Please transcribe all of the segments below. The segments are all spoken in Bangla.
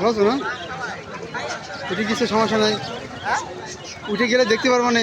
ভালো আছো না? উঠে কিছু সমস্যা নাই? উঠে গেলে দেখতে পারব না।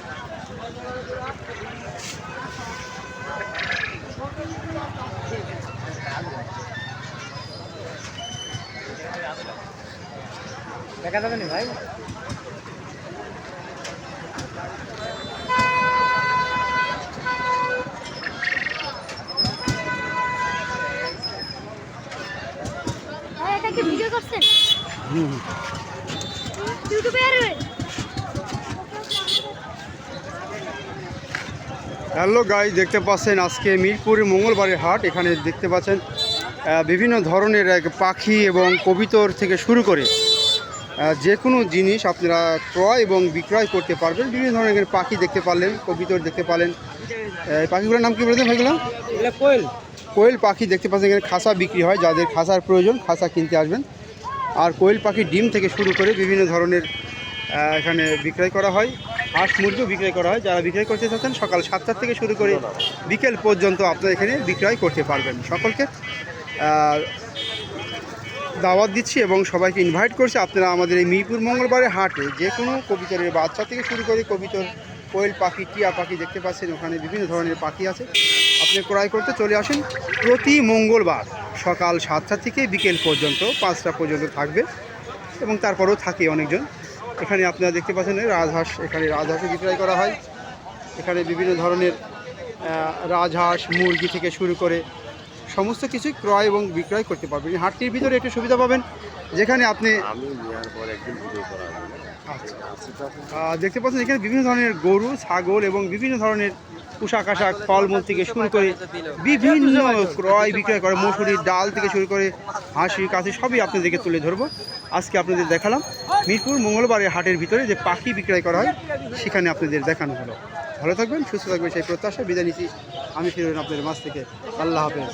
দেখা যাবে না ভাই? ভিডিও করছেন? ইউটিউবে হ্যালো গাই দেখতে পাচ্ছেন আজকে মিরপুরের মঙ্গলবারের হাট। এখানে দেখতে পাচ্ছেন আহ, বিভিন্ন ধরনের এক পাখি এবং কবিতর থেকে শুরু করে যে কোনো জিনিস আপনারা ক্রয় এবং বিক্রয় করতে পারবেন। বিভিন্ন ধরনের পাখি দেখতে পারলেন কবিতর দেখতে পারলেন। এই পাখিগুলোর নাম কি বলেছেন ভাইগুলো? কোয়েল। কোয়েল পাখি দেখতে পাচ্ছেন এখানে খাসা বিক্রি হয় যাদের খাসার প্রয়োজন খাসা কিনতে আসবেন। আর কোয়েল পাখির ডিম থেকে শুরু করে বিভিন্ন ধরনের এখানে বিক্রয় করা হয় হাঁস মুরগিও বিক্রয় করা হয়। যারা বিক্রয় করতে চাচ্ছেন সকাল সাতটার থেকে শুরু করে বিকেল পর্যন্ত আপনারা এখানে বিক্রয় করতে পারবেন সকলকে। দাওয়াত দিচ্ছি এবং সবাইকে ইনভাইট করছি। আপনারা আমাদের এই মিরপুর মঙ্গলবারের হাটে যে কোনো কবিতরের বাচ্চা থেকে শুরু করে কবিতর কোয়েল পাখি, টিয়া পাখি দেখতে পাচ্ছেন, ওখানে বিভিন্ন ধরনের পাখি আছে। আপনি ক্রয় করতে চলে আসেন প্রতি মঙ্গলবার সকাল সাতটা থেকে বিকেল পর্যন্ত, পাঁচটা পর্যন্ত থাকবে এবং তারপরেও থাকে অনেকজন। এখানে আপনারা দেখতে পাচ্ছেন রাজহাঁস, এখানে রাজহাঁসও বিক্রয় করা হয়। এখানে বিভিন্ন ধরনের রাজহাঁস, মুরগি থেকে শুরু করে সমস্ত কিছুই ক্রয় এবং বিক্রয় করতে পারবেন। হাটটির ভিতরে একটু সুবিধা পাবেন যেখানে আপনি আচ্ছা। দেখতে পাচ্ছেন এখানে বিভিন্ন ধরনের গরু ছাগল এবং বিভিন্ন ধরনের পোশাক আশাক ফলমূল থেকে শুরু করে বিভিন্ন ক্রয় বিক্রয় করে মসুরির ডাল থেকে শুরু করে হাসি কাশি সবই আপনাদেরকে তুলে ধরবো। আজকে আপনাদের দেখালাম মিরপুর মঙ্গলবারের হাটের ভিতরে যে পাখি বিক্রয় করা হয় সেখানে আপনাদের দেখানো হলো। ভালো থাকবেন সুস্থ থাকবেন সেই প্রত্যাশা বিদায় নিচ্ছি। আমি ফিরবেন আপনাদের মাছ থেকে আল্লাহ হাফেজ।